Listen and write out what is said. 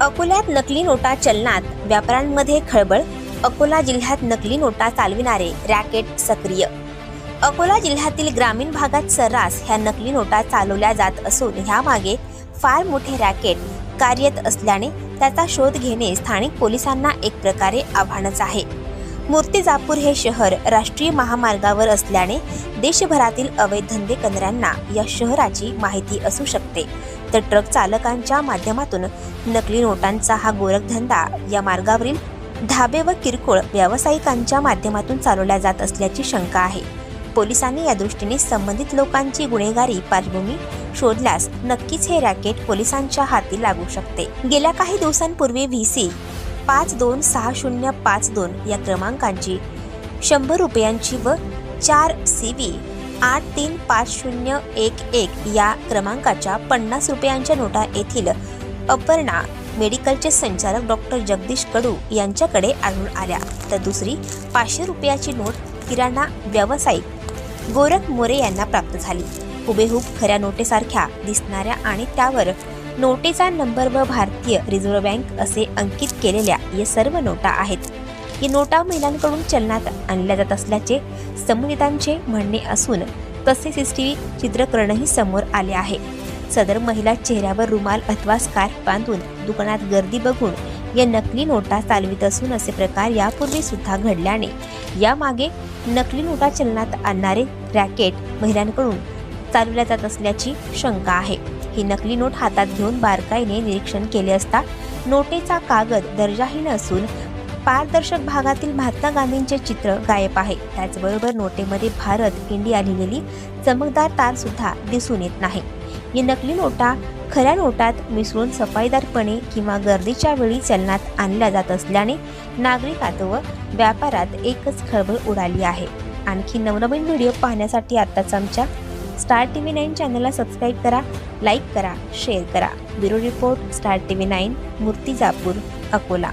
अकोल्यात नकली नोटा चलनात व्यापाऱ्यांमध्ये खळबळ. अकोला जिल्ह्यात नकली नोटा चालविणारे रॅकेट सक्रिय. अकोला जिल्ह्यातील ग्रामीण भागात सर्रास ह्या नकली नोटा चालवल्या जात असून ह्यामागे फार मोठे रॅकेट कार्यरत असल्याने त्याचा शोध घेणे स्थानिक पोलिसांना एक प्रकारे आव्हानच आहे. मूर्तिजापूर हे शहर राष्ट्रीय महामार्गावर असल्याने देशभरातील अवैध धंदे करणाऱ्यांना या शहराची माहिती असू शकते. तर ट्रक चालकांच्या माध्यमातून नकली नोटांचा हा गोरखधंदा या मार्गावरील धाबे व किरकोळ व्यावसायिकांच्या माध्यमातून चालवला जात असल्याची शंका आहे. पोलिसांनी या दृष्टीने संबंधित लोकांची गुन्हेगारी पार्श्वभूमी शोधल्यास नक्कीच हे रॅकेट पोलिसांच्या हाती लागू शकते. गेल्या काही दिवसांपूर्वी व्ही सी पाच दोन सहा शून्य पाच दोन या क्रमांकांची शंभर रुपयांची व चार सी व्ही आठ तीन पाच शून्य एक एक या क्रमांकाच्या पन्नास रुपयांच्या नोटा येथील अपर्णा मेडिकलचे संचालक डॉक्टर जगदीश कडू यांच्याकडे आढळून आल्या. तर दुसरी पाचशे रुपयाची नोट किराणा व्यावसायिक गोरख मोरे यांना प्राप्त झाली. हुबेहूब खऱ्या नोटेसारख्या दिसणाऱ्या आणि त्यावर नोटेचा नंबर व भारतीय रिझर्व्ह बँक असे अंकित केलेल्या या सर्व नोटा आहेत. या नोटा महिलांकडून चलनात आणल्या जात असल्याचे संबंधितांचे म्हणणे असून तसे सीसीटीव्ही चित्रकरणही समोर आले आहे. सदर महिला चेहऱ्यावर रुमाल अथवा स्कार्फ बांधून दुकानात गर्दी बघून या नकली नोटा चालवित असून असे प्रकार यापूर्वी सुद्धा घडल्याने यामागे नकली नोटा चलनात आणणारे रॅकेट महिलांकडून चालवल्या जात असल्याची शंका आहे. ही नकली नोट हातात घेऊन बारकाईने निरीक्षण केले असता नोटेचा कागद दर्जाहीन असून पारदर्शक भागातील महात्मा गांधींचे चित्र गायब आहे. त्याचबरोबर नोटेमध्ये भारत इंडिया लिहिलेली चमकदार तार सुद्धा दिसून येत नाही. ही नकली नोटा खऱ्या नोटात मिसळून सफाईदारपणे किंवा गर्दीच्या वेळी चलनात आणल्या जात असल्याने नागरिकात व व्यापारात एकच खळबळ उडाली आहे. आणखी नवनवीन व्हिडिओ पाहण्यासाठी आत्ताच आमच्या स्टार टी व्ही नाईन चॅनलला सबस्क्राईब करा लाईक करा शेअर करा. Bureau report star T V nine Murtizapur Akola.